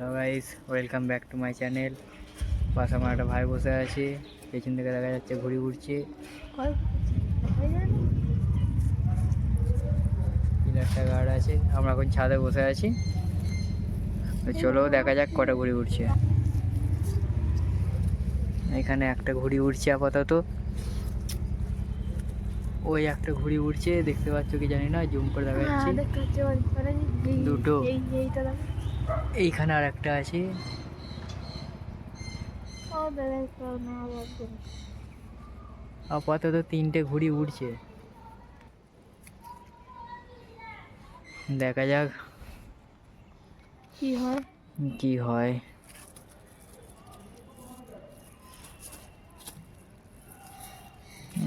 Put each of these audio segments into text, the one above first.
Hello guys welcome back to my channel পাশে আমার একটা ভাই বসে আছে। পেছন থেকে দেখা যাচ্ছে ঘুড়ি উড়ছে একটা গার্ড আছে। আমরা এখন ছাদে বসে আছি। তো চলো দেখা যাক কটা ঘুড়ি উড়ছে এখানে একটা ঘুড়ি উড়ছে আপাতত। ওই একটা ঘুড়ি উড়ছে দেখতে পাচ্ছ কি জানি না জুম করে দেখা যাচ্ছে দুটো। এইখানে আর একটা আছে। আপাতত তিনটে ঘুড়ি উঠছে দেখা যাক। কি হয়? কি হয়?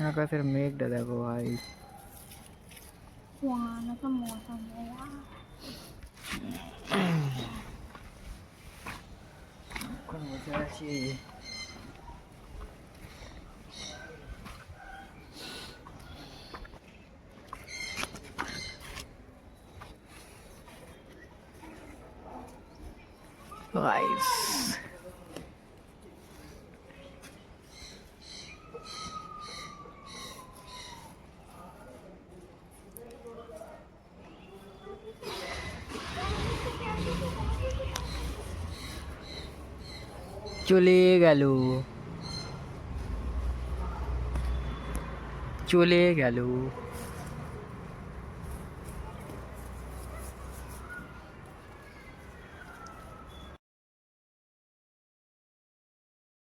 আকাশের মেঘটা দেখো ভাই। মৌসুম এখন বসে আছি Guys. চলে গেল। চলে গেল।